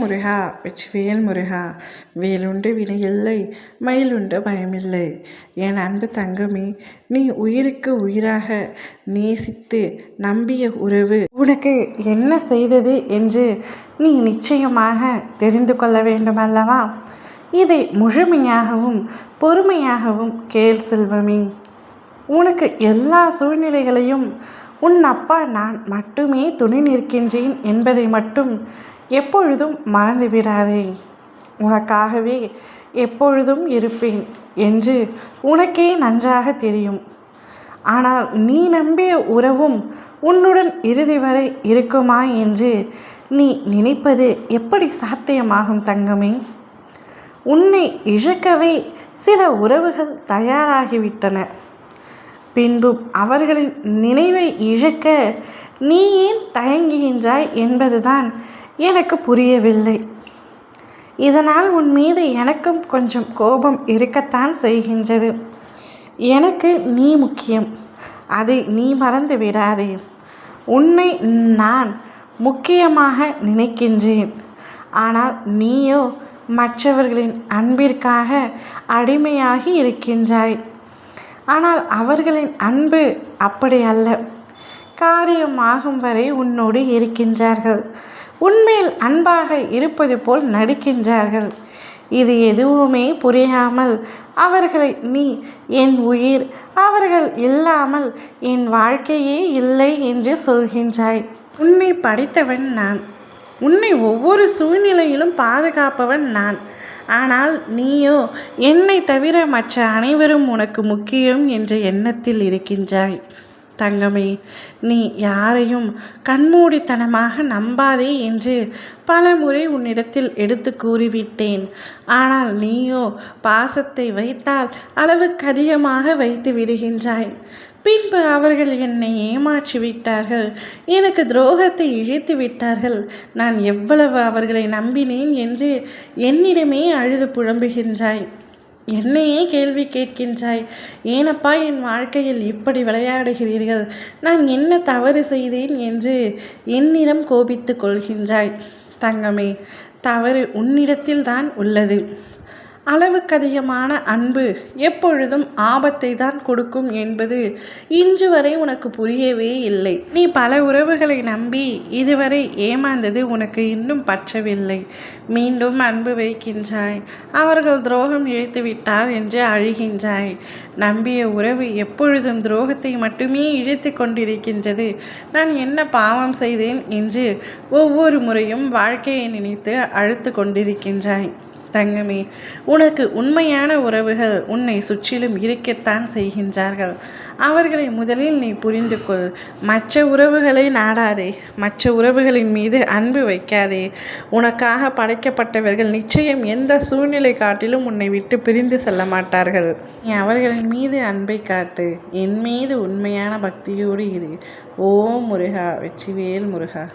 முருகா வெற்றிவேல் முருகா வேலுண்டு வினையில்லை மயிலுண்டு பயமில்லை. என் அன்பு தங்கமே நீ உயிருக்கு உயிராக நேசித்து நம்பிய உறவு. உனக்கு என்ன செய்தது என்று நீ நிச்சயமாக தெரிந்து கொள்ள வேண்டுமல்லவா? இதை முழுமையாகவும் பொறுமையாகவும் கேள் செல்வமே. உனக்கு எல்லா சூழ்நிலைகளையும் உன் அப்பா நான் மட்டுமே துணை நிற்கின்றேன் என்பதை மட்டும் எப்பொழுதும் மறந்துவிடாதே உனக்காகவே எப்பொழுதும் இருப்பேன் என்று உனக்கே நன்றாக தெரியும். ஆனால் நீ நம்பிய உறவும் உன்னுடன் இறுதி வரை இருக்குமா என்று நீ நினைப்பது எப்படி சாத்தியமாகும் தங்கமே? உன்னை இழக்கவே சில உறவுகள் தயாராகிவிட்டன. பின்பும் அவர்களின் நினைவை இழக்க நீ ஏன் தயங்குகின்றாய் என்பதுதான் எனக்கு புரியவில்லை. இதனால் உன் மீது எனக்கும் கொஞ்சம் கோபம் இருக்கத்தான் செய்கின்றது. எனக்கு நீ முக்கியம். அதை நீ மறந்து விடாதே. உன்னை நான் முக்கியமாக நினைக்கின்றேன். ஆனால் நீயோ மற்றவர்களின் அன்பிற்காக அடிமையாகி இருக்கின்றாய். ஆனால் அவர்களின் அன்பு அப்படி அல்ல. காரியமாகும் வரை உன்னோடு இருக்கின்றார்கள். உன்மேல் அன்பாக இருப்பது போல் நடிக்கின்றார்கள். இது எதுவுமே புரியாமல் அவர்களை நீ என் உயிர் அவர்கள் இல்லாமல் என் வாழ்க்கையே இல்லை என்று சொல்கின்றாய். உன்னை படித்தவன் நான். உன்னை ஒவ்வொரு சூழ்நிலையிலும் பாதுகாப்பவன் நான். ஆனால் நீயோ என்னை தவிர மற்ற அனைவரும் உனக்கு முக்கியம் என்ற எண்ணத்தில் இருக்கின்றாய். தங்கமே நீ யாரையும் கண்மூடித்தனமாக நம்பாதே என்று பல முறை உன்னிடத்தில் எடுத்து கூறிவிட்டேன். ஆனால் நீயோ பாசத்தை வைத்தால் அளவுக்கு அதிகமாக வைத்து விடுகின்றாய். பின்பு அவர்கள் என்னை ஏமாற்றி விட்டார்கள் எனக்கு துரோகத்தை இழைத்து விட்டார்கள் நான் எவ்வளவு அவர்களை நம்பினேன் என்று என்னிடமே அழுது புழம்புகின்றாய் என்னையே கேள்வி கேட்கின்றாய். ஏனப்பா என் வாழ்க்கையில் இப்படி விளையாடுகிறீர்கள்? நான் என்ன தவறு செய்தேன் என்று என்னிடம் கோபித்து கொள்கின்றாய். தங்கமே தவறு உன்னிடத்தில் தான் உள்ளது. அளவுக்கு அதிகமான அன்பு எப்பொழுதும் ஆபத்தை தான் கொடுக்கும் என்பது இன்று வரை உனக்கு புரியவே இல்லை. நீ பல உறவுகளை நம்பி இதுவரை ஏமாந்தது உனக்கு இன்னும் பற்றவில்லை. மீண்டும் அன்பு வைக்கின்றாய். அவர்கள் துரோகம் இழைத்து விட்டார் என்று அழுகின்றாய். நம்பிய உறவு எப்பொழுதும் துரோகத்தை மட்டுமே இழுத்து கொண்டிருக்கின்றது. நான் என்ன பாவம் செய்தேன் என்று ஒவ்வொரு முறையும் வாழ்க்கையை நினைத்து அழுத்து கொண்டிருக்கின்றாய். தங்கமே உனக்கு உண்மையான உறவுகள் உன்னை சுற்றிலும் இருக்கத்தான் செய்கின்றார்கள். அவர்களை முதலில் நீ புரிந்து கொள் மற்ற உறவுகளை நாடாதே. மற்ற உறவுகளின் மீது அன்பு வைக்காதே. உனக்காக படைக்கப்பட்டவர்கள் நிச்சயம் எந்த சூழ்நிலை காட்டிலும் உன்னை விட்டு பிரிந்து செல்ல மாட்டார்கள். நீ அவர்களின் மீது அன்பை காட்டு. என் மீது உண்மையான பக்தியோடு இரு. ஓ முருகா வெற்றிவேல் முருகா.